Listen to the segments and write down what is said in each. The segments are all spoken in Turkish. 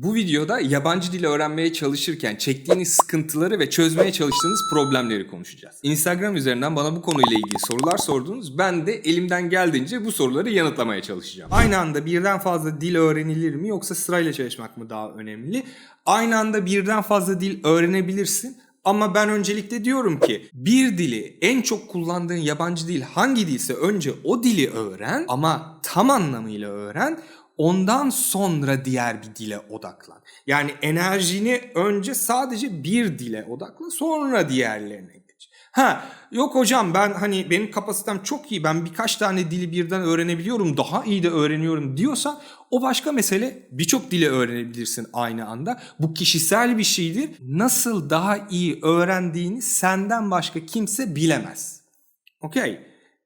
Bu videoda yabancı dil öğrenmeye çalışırken çektiğiniz sıkıntıları ve çözmeye çalıştığınız problemleri konuşacağız. Instagram üzerinden bana bu konuyla ilgili sorular sordunuz. Ben de elimden geldiğince bu soruları yanıtlamaya çalışacağım. Aynı anda birden fazla dil öğrenilir mi yoksa sırayla çalışmak mı daha önemli? Aynı anda birden fazla dil öğrenebilirsin ama ben öncelikle diyorum ki bir dili en çok kullandığın yabancı dil hangi dilse önce o dili öğren ama tam anlamıyla öğren. Ondan sonra diğer bir dile odaklan. Yani enerjini önce sadece bir dile odakla sonra diğerlerine geç. Ha yok hocam ben hani benim kapasitem çok iyi ben birkaç tane dili birden öğrenebiliyorum daha iyi de öğreniyorum diyorsan o başka mesele birçok dili öğrenebilirsin aynı anda. Bu kişisel bir şeydir. Nasıl daha iyi öğrendiğini senden başka kimse bilemez. Okey.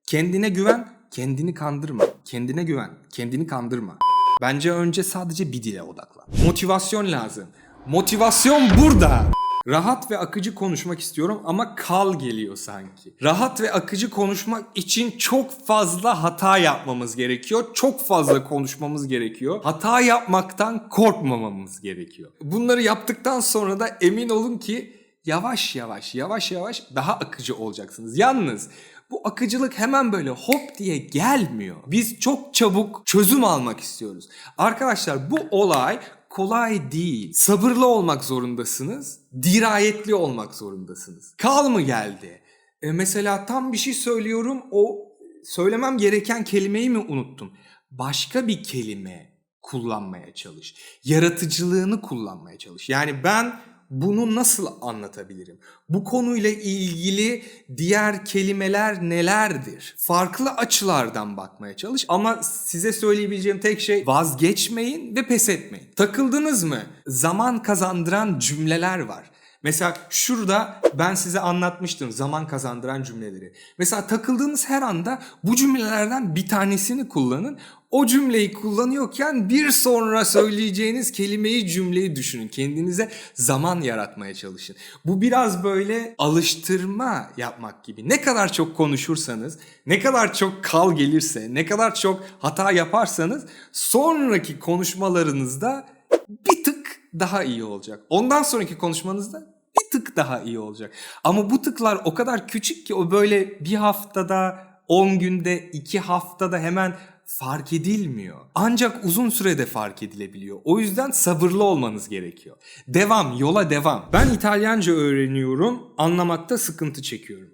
Kendine güven, kendini kandırma. Kendine güven, kendini kandırma. Bence önce sadece bir dile odaklan. Motivasyon lazım. Motivasyon burada. Rahat ve akıcı konuşmak istiyorum ama kal geliyor sanki. Rahat ve akıcı konuşmak için çok fazla hata yapmamız gerekiyor. Çok fazla konuşmamız gerekiyor. Hata yapmaktan korkmamamız gerekiyor. Bunları yaptıktan sonra da emin olun ki yavaş yavaş yavaş yavaş daha akıcı olacaksınız. Yalnız bu akıcılık hemen böyle hop diye gelmiyor. Biz çok çabuk çözüm almak istiyoruz. Arkadaşlar bu olay kolay değil. Sabırlı olmak zorundasınız. Dirayetli olmak zorundasınız. Kal mı geldi? E mesela tam bir şey söylüyorum o söylemem gereken kelimeyi mi unuttum? Başka bir kelime kullanmaya çalış. Yaratıcılığını kullanmaya çalış. Yani ben bunu nasıl anlatabilirim? Bu konuyla ilgili diğer kelimeler nelerdir? Farklı açılardan bakmaya çalış ama size söyleyebileceğim tek şey vazgeçmeyin ve pes etmeyin. Takıldınız mı? Zaman kazandıran cümleler var. Mesela şurada ben size anlatmıştım zaman kazandıran cümleleri. Mesela takıldığınız her anda bu cümlelerden bir tanesini kullanın. O cümleyi kullanıyorken bir sonra söyleyeceğiniz kelimeyi cümleyi düşünün. Kendinize zaman yaratmaya çalışın. Bu biraz böyle alıştırma yapmak gibi. Ne kadar çok konuşursanız, ne kadar çok kal gelirse, ne kadar çok hata yaparsanız sonraki konuşmalarınızda bir tık daha iyi olacak. Ondan sonraki konuşmanızda bir tık daha iyi olacak. Ama bu tıklar o kadar küçük ki o böyle bir haftada, 10 günde, 2 haftada hemen fark edilmiyor. Ancak uzun sürede fark edilebiliyor. O yüzden sabırlı olmanız gerekiyor. Devam, yola devam. Ben İtalyanca öğreniyorum, anlamakta sıkıntı çekiyorum.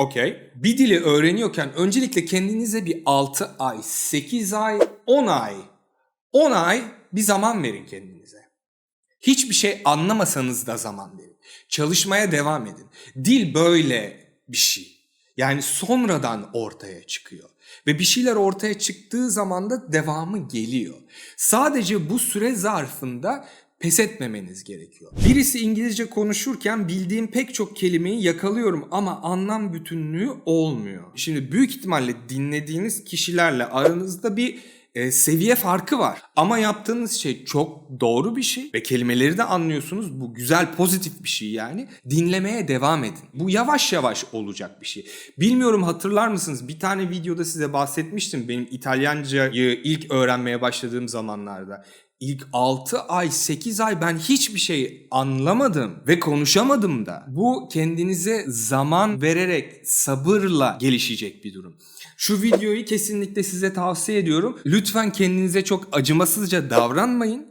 Okey. Bir dili öğreniyorken öncelikle kendinize bir 6 ay, 8 ay, 10 ay, 10 ay bir zaman verin kendinize. Hiçbir şey anlamasanız da zaman verin. Çalışmaya devam edin. Dil böyle bir şey. Yani sonradan ortaya çıkıyor. Ve bir şeyler ortaya çıktığı zaman da devamı geliyor. Sadece bu süre zarfında pes etmemeniz gerekiyor. Birisi İngilizce konuşurken bildiğim pek çok kelimeyi yakalıyorum ama anlam bütünlüğü olmuyor. Şimdi büyük ihtimalle dinlediğiniz kişilerle aranızda bir e, seviye farkı var. Ama yaptığınız şey çok doğru bir şey ve kelimeleri de anlıyorsunuz. Bu güzel pozitif bir şey yani. Dinlemeye devam edin. Bu yavaş yavaş olacak bir şey. Bilmiyorum hatırlar mısınız? Bir tane videoda size bahsetmiştim benim İtalyancayı ilk öğrenmeye başladığım zamanlarda. İlk 6 ay 8 ay ben hiçbir şey anlamadım ve konuşamadım da. Bu kendinize zaman vererek sabırla gelişecek bir durum. Şu videoyu kesinlikle size tavsiye ediyorum. Lütfen kendinize çok acımasızca davranmayın.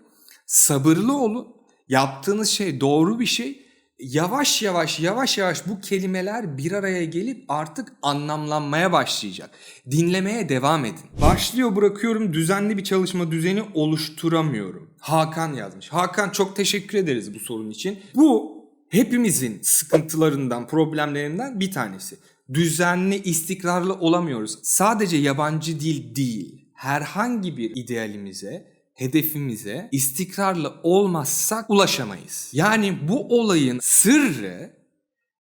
Sabırlı olun. Yaptığınız şey doğru bir şey. Yavaş yavaş yavaş yavaş bu kelimeler bir araya gelip artık anlamlanmaya başlayacak. Dinlemeye devam edin. Başlıyor bırakıyorum düzenli bir çalışma düzeni oluşturamıyorum. Hakan yazmış. Hakan çok teşekkür ederiz bu sorun için. Bu hepimizin sıkıntılarından, problemlerinden bir tanesi. Düzenli, istikrarlı olamıyoruz. Sadece yabancı dil değil. Herhangi bir idealimize, hedefimize istikrarlı olmazsak ulaşamayız. Yani bu olayın sırrı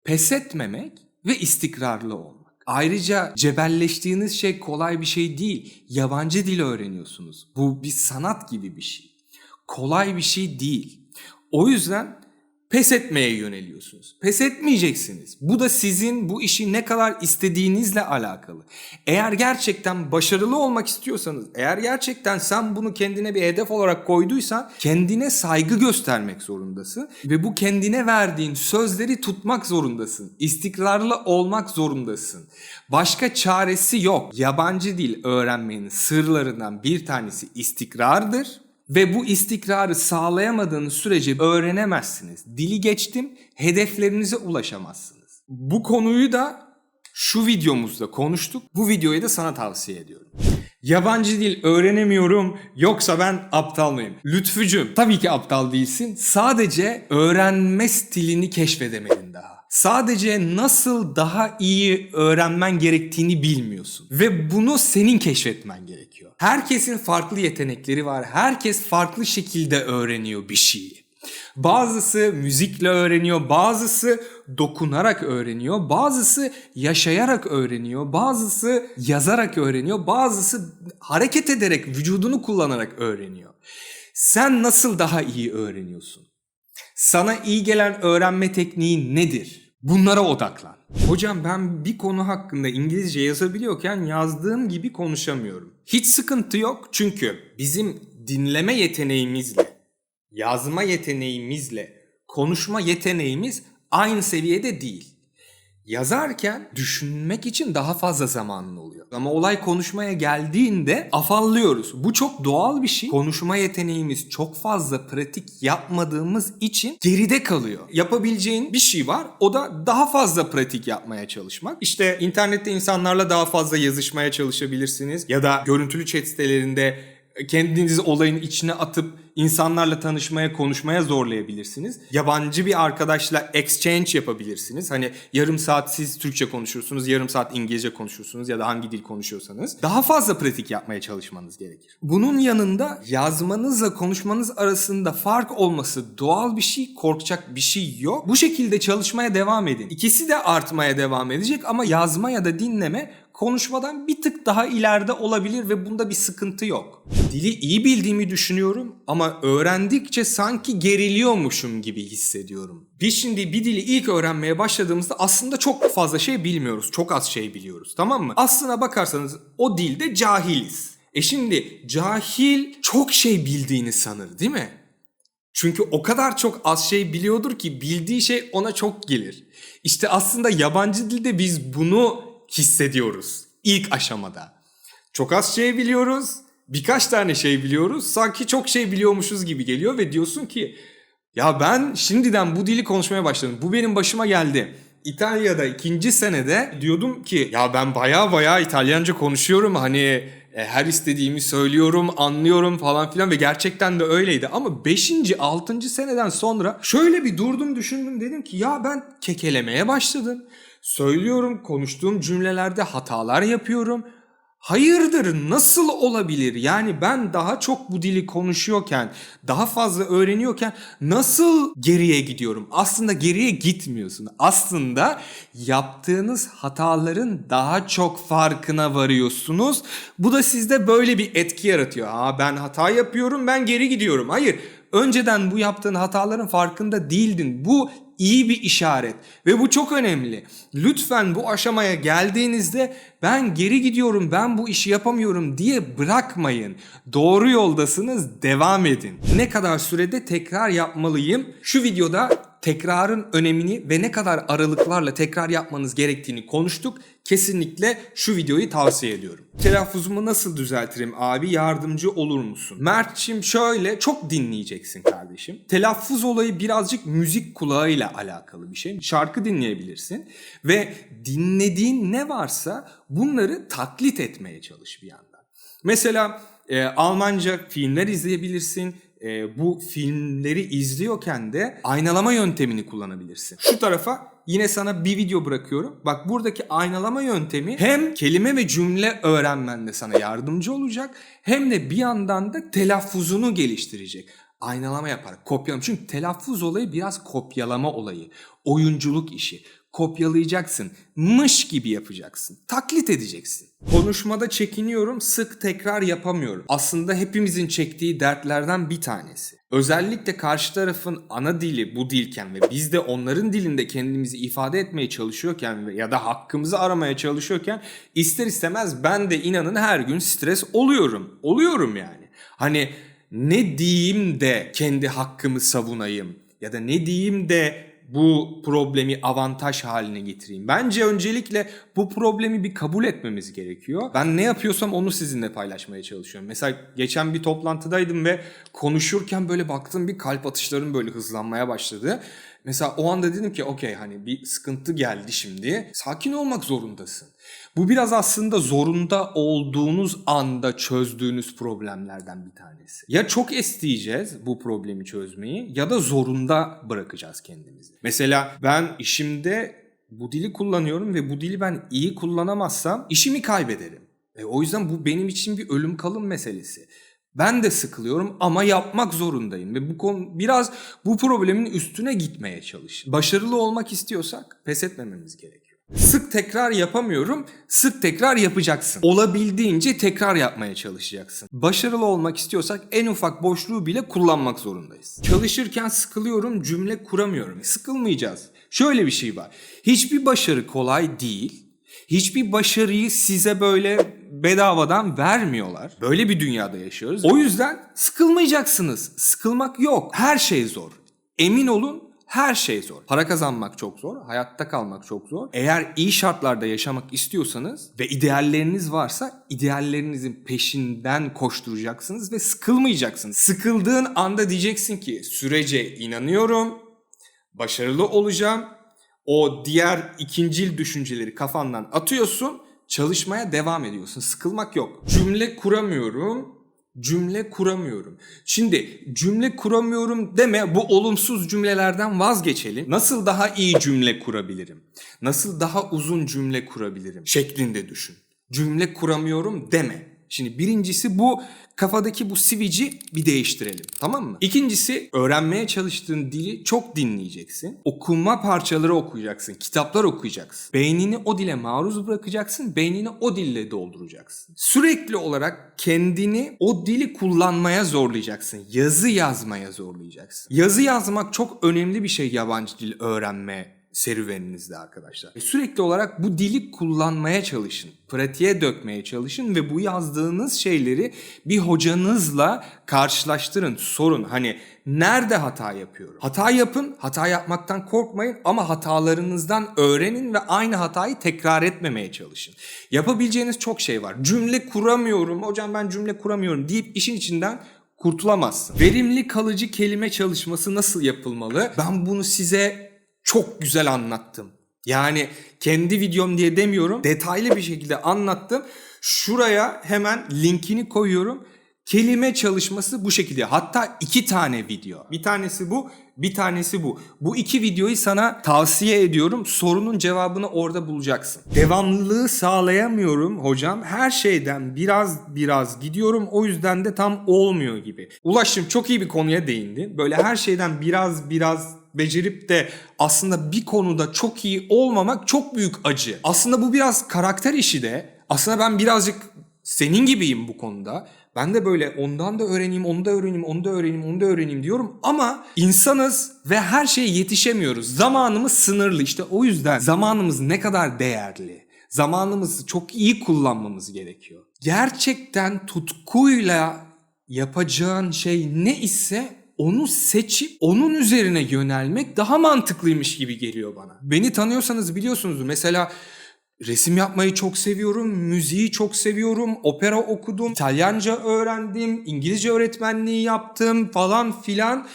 pes etmemek ve istikrarlı olmak. Ayrıca cebelleştiğiniz şey kolay bir şey değil. Yabancı dil öğreniyorsunuz. Bu bir sanat gibi bir şey. Kolay bir şey değil. O yüzden pes etmeye yöneliyorsunuz. Pes etmeyeceksiniz. Bu da sizin bu işi ne kadar istediğinizle alakalı. Eğer gerçekten başarılı olmak istiyorsanız, eğer gerçekten sen bunu kendine bir hedef olarak koyduysan kendine saygı göstermek zorundasın ve bu kendine verdiğin sözleri tutmak zorundasın. İstikrarlı olmak zorundasın. Başka çaresi yok. Yabancı dil öğrenmenin sırlarından bir tanesi istikrardır. Ve bu istikrarı sağlayamadığınız sürece öğrenemezsiniz. Dili geçtim, hedeflerinize ulaşamazsınız. Bu konuyu da şu videomuzda konuştuk. Bu videoyu da sana tavsiye ediyorum. Yabancı dil öğrenemiyorum yoksa ben aptal mıyım? Lütfücüm tabii ki aptal değilsin. Sadece öğrenme stilini keşfedemedin daha. Sadece nasıl daha iyi öğrenmen gerektiğini bilmiyorsun. Ve bunu senin keşfetmen gerekiyor. Herkesin farklı yetenekleri var. Herkes farklı şekilde öğreniyor bir şeyi. Bazısı müzikle öğreniyor, bazısı dokunarak öğreniyor, bazısı yaşayarak öğreniyor, bazısı yazarak öğreniyor, bazısı hareket ederek, vücudunu kullanarak öğreniyor. Sen nasıl daha iyi öğreniyorsun? Sana iyi gelen öğrenme tekniği nedir? Bunlara odaklan. Hocam ben bir konu hakkında İngilizce yazabiliyorken yazdığım gibi konuşamıyorum. Hiç sıkıntı yok çünkü bizim dinleme yeteneğimizle, yazma yeteneğimizle, konuşma yeteneğimiz aynı seviyede değil. Yazarken düşünmek için daha fazla zamanın oluyor. Ama olay konuşmaya geldiğinde afallıyoruz. Bu çok doğal bir şey. Konuşma yeteneğimiz çok fazla pratik yapmadığımız için geride kalıyor. Yapabileceğin bir şey var. O da daha fazla pratik yapmaya çalışmak. İşte internette insanlarla daha fazla yazışmaya çalışabilirsiniz. Ya da görüntülü chat sitelerinde kendinizi olayın içine atıp insanlarla tanışmaya, konuşmaya zorlayabilirsiniz. Yabancı bir arkadaşla exchange yapabilirsiniz. Hani yarım saat siz Türkçe konuşursunuz, yarım saat İngilizce konuşursunuz ya da hangi dil konuşuyorsanız. Daha fazla pratik yapmaya çalışmanız gerekir. Bunun yanında yazmanızla konuşmanız arasında fark olması doğal bir şey, korkacak bir şey yok. Bu şekilde çalışmaya devam edin. İkisi de artmaya devam edecek ama yazma ya da dinleme konuşmadan bir tık daha ileride olabilir ve bunda bir sıkıntı yok. Dili iyi bildiğimi düşünüyorum ama öğrendikçe sanki geriliyormuşum gibi hissediyorum. Biz şimdi bir dili ilk öğrenmeye başladığımızda aslında çok fazla şey bilmiyoruz. Çok az şey biliyoruz tamam mı? Aslına bakarsanız o dilde cahiliz. E şimdi cahil çok şey bildiğini sanır değil mi? Çünkü o kadar çok az şey biliyordur ki bildiği şey ona çok gelir. İşte aslında yabancı dilde biz bunu hissediyoruz ilk aşamada. Çok az şey biliyoruz, birkaç tane şey biliyoruz. Sanki çok şey biliyormuşuz gibi geliyor ve diyorsun ki ya ben şimdiden bu dili konuşmaya başladım. Bu benim başıma geldi. İtalya'da ikinci senede diyordum ki ya ben baya baya İtalyanca konuşuyorum hani e, her istediğimi söylüyorum, anlıyorum falan filan ve gerçekten de öyleydi. Ama 5. 6. seneden sonra şöyle bir durdum düşündüm dedim ki ya ben kekelemeye başladım. Söylüyorum, konuştuğum cümlelerde hatalar yapıyorum. Hayırdır nasıl olabilir? Yani ben daha çok bu dili konuşuyorken, daha fazla öğreniyorken nasıl geriye gidiyorum? Aslında geriye gitmiyorsun. Aslında yaptığınız hataların daha çok farkına varıyorsunuz. Bu da sizde böyle bir etki yaratıyor. Aa ben hata yapıyorum, ben geri gidiyorum. Hayır, önceden bu yaptığın hataların farkında değildin. Bu iyi bir işaret ve bu çok önemli. Lütfen bu aşamaya geldiğinizde ben geri gidiyorum, ben bu işi yapamıyorum diye bırakmayın. Doğru yoldasınız, devam edin. Ne kadar sürede tekrar yapmalıyım? Şu videoda tekrarın önemini ve ne kadar aralıklarla tekrar yapmanız gerektiğini konuştuk. Kesinlikle şu videoyu tavsiye ediyorum. Telaffuzumu nasıl düzeltirim abi yardımcı olur musun? Mert'cim şöyle çok dinleyeceksin kardeşim. Telaffuz olayı birazcık müzik kulağıyla alakalı bir şey. Şarkı dinleyebilirsin ve dinlediğin ne varsa bunları taklit etmeye çalış bir yandan. Mesela e, Almanca filmler izleyebilirsin. E, bu filmleri izliyorken de aynalama yöntemini kullanabilirsin. Şu tarafa yine sana bir video bırakıyorum. Bak buradaki aynalama yöntemi hem kelime ve cümle öğrenmende sana yardımcı olacak hem de bir yandan da telaffuzunu geliştirecek. Aynalama yaparak kopyalama. Çünkü telaffuz olayı biraz kopyalama olayı. Oyunculuk işi. Kopyalayacaksın. Mış gibi yapacaksın. Taklit edeceksin. Konuşmada çekiniyorum, sık tekrar yapamıyorum. Aslında hepimizin çektiği dertlerden bir tanesi. Özellikle karşı tarafın ana dili bu dilken ve biz de onların dilinde kendimizi ifade etmeye çalışıyorken ya da hakkımızı aramaya çalışıyorken ister istemez ben de inanın her gün stres oluyorum. Oluyorum yani. Hani ne diyeyim de kendi hakkımı savunayım ya da ne diyeyim de bu problemi avantaj haline getireyim. Bence öncelikle bu problemi bir kabul etmemiz gerekiyor. Ben ne yapıyorsam onu sizinle paylaşmaya çalışıyorum. Mesela geçen bir toplantıdaydım ve konuşurken böyle baktım bir kalp atışlarım böyle hızlanmaya başladı. Mesela o anda dedim ki okey hani bir sıkıntı geldi şimdi. Sakin olmak zorundasın. Bu biraz aslında zorunda olduğunuz anda çözdüğünüz problemlerden bir tanesi. Ya çok isteyeceğiz bu problemi çözmeyi ya da zorunda bırakacağız kendimizi. Mesela ben işimde bu dili kullanıyorum ve bu dili ben iyi kullanamazsam işimi kaybederim. E, o yüzden bu benim için bir ölüm kalım meselesi. Ben de sıkılıyorum ama yapmak zorundayım ve bu konu biraz bu problemin üstüne gitmeye çalış. Başarılı olmak istiyorsak pes etmememiz gerekiyor. Sık tekrar yapamıyorum, sık tekrar yapacaksın. Olabildiğince tekrar yapmaya çalışacaksın. Başarılı olmak istiyorsak en ufak boşluğu bile kullanmak zorundayız. Çalışırken sıkılıyorum, cümle kuramıyorum. Sıkılmayacağız. Şöyle bir şey var. Hiçbir başarı kolay değil. Hiçbir başarıyı size böyle bedavadan vermiyorlar. Böyle bir dünyada yaşıyoruz. O yüzden sıkılmayacaksınız. Sıkılmak yok. Her şey zor. Emin olun her şey zor. Para kazanmak çok zor, hayatta kalmak çok zor. Eğer iyi şartlarda yaşamak istiyorsanız ve idealleriniz varsa ideallerinizin peşinden koşturacaksınız ve sıkılmayacaksınız. Sıkıldığın anda diyeceksin ki sürece inanıyorum, başarılı olacağım. O diğer ikincil düşünceleri kafandan atıyorsun, çalışmaya devam ediyorsun. Sıkılmak yok. Cümle kuramıyorum, cümle kuramıyorum. Şimdi cümle kuramıyorum deme bu olumsuz cümlelerden vazgeçelim. Nasıl daha iyi cümle kurabilirim? Nasıl daha uzun cümle kurabilirim? Şeklinde düşün. Cümle kuramıyorum deme. Şimdi birincisi bu kafadaki bu sivici bir değiştirelim tamam mı? İkincisi öğrenmeye çalıştığın dili çok dinleyeceksin. Okuma parçaları okuyacaksın, kitaplar okuyacaksın. Beynini o dile maruz bırakacaksın, beynini o dille dolduracaksın. Sürekli olarak kendini o dili kullanmaya zorlayacaksın. Yazı yazmaya zorlayacaksın. Yazı yazmak çok önemli bir şey yabancı dil öğrenme serüveninizde arkadaşlar. Ve Sürekli olarak bu dili kullanmaya çalışın. Pratiğe dökmeye çalışın ve bu yazdığınız şeyleri bir hocanızla karşılaştırın. Sorun hani nerede hata yapıyorum? Hata yapın, hata yapmaktan korkmayın ama hatalarınızdan öğrenin ve aynı hatayı tekrar etmemeye çalışın. Yapabileceğiniz çok şey var. Cümle kuramıyorum, hocam ben cümle kuramıyorum deyip işin içinden kurtulamazsın. Verimli kalıcı kelime çalışması nasıl yapılmalı? Ben bunu size çok güzel anlattım. Yani kendi videom diye demiyorum. Detaylı bir şekilde anlattım. Şuraya hemen linkini koyuyorum. Kelime çalışması bu şekilde. Hatta iki tane video. Bir tanesi bu, bir tanesi bu. Bu iki videoyu sana tavsiye ediyorum. Sorunun cevabını orada bulacaksın. Devamlılığı sağlayamıyorum hocam. Her şeyden biraz biraz gidiyorum. O yüzden de tam olmuyor gibi. Ulaşım çok iyi bir konuya değindi. Böyle her şeyden biraz biraz becerip de aslında bir konuda çok iyi olmamak çok büyük acı. Aslında bu biraz karakter işi de. Aslında ben birazcık senin gibiyim bu konuda. Ben de böyle ondan da öğreneyim, onu da öğreneyim, onu da öğreneyim, onu da öğreneyim diyorum. Ama insanız ve her şeye yetişemiyoruz. Zamanımız sınırlı. İşte o yüzden zamanımız ne kadar değerli. Zamanımızı çok iyi kullanmamız gerekiyor. Gerçekten tutkuyla yapacağın şey ne ise onu seçip onun üzerine yönelmek daha mantıklıymış gibi geliyor bana. Beni tanıyorsanız biliyorsunuz mesela resim yapmayı çok seviyorum, müziği çok seviyorum, opera okudum, İtalyanca öğrendim, İngilizce öğretmenliği yaptım falan filan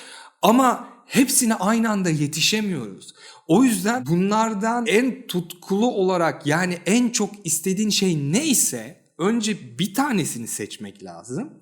ama hepsine aynı anda yetişemiyoruz. O yüzden bunlardan en tutkulu olarak yani en çok istediğin şey neyse önce bir tanesini seçmek lazım.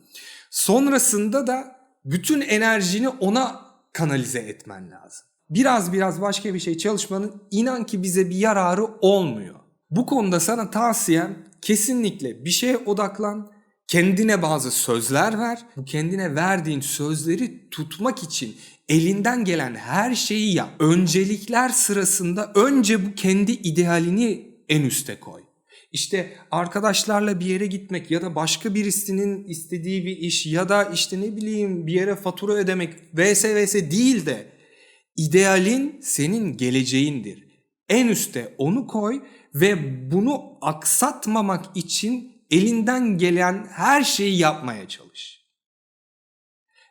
Sonrasında da bütün enerjini ona kanalize etmen lazım. Biraz biraz başka bir şey çalışmanın inan ki bize bir yararı olmuyor. Bu konuda sana tavsiyem kesinlikle bir şeye odaklan, Kendine bazı sözler ver. Bu kendine verdiğin sözleri tutmak için elinden gelen her şeyi yap. Öncelikler sırasında önce bu kendi idealini en üste koy. İşte arkadaşlarla bir yere gitmek ya da başka birisinin istediği bir iş ya da işte ne bileyim bir yere fatura ödemek vs vs değil de idealin senin geleceğindir. En üste onu koy ve bunu aksatmamak için elinden gelen her şeyi yapmaya çalış.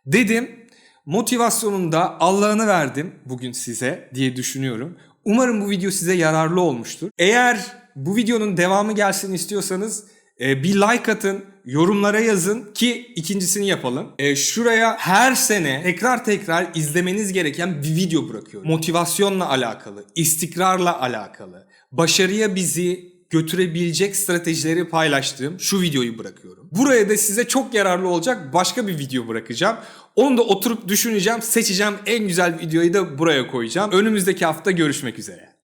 Dedim motivasyonun da Allah'ını verdim bugün size diye düşünüyorum. Umarım bu video size yararlı olmuştur. Eğer bu videonun devamı gelsin istiyorsanız e, bir like atın, yorumlara yazın ki ikincisini yapalım. E, şuraya her sene tekrar tekrar izlemeniz gereken bir video bırakıyorum. Motivasyonla alakalı, istikrarla alakalı, başarıya bizi götürebilecek stratejileri paylaştığım şu videoyu bırakıyorum. Buraya da size çok yararlı olacak başka bir video bırakacağım. Onu da oturup düşüneceğim, seçeceğim en güzel videoyu da buraya koyacağım. Önümüzdeki hafta görüşmek üzere.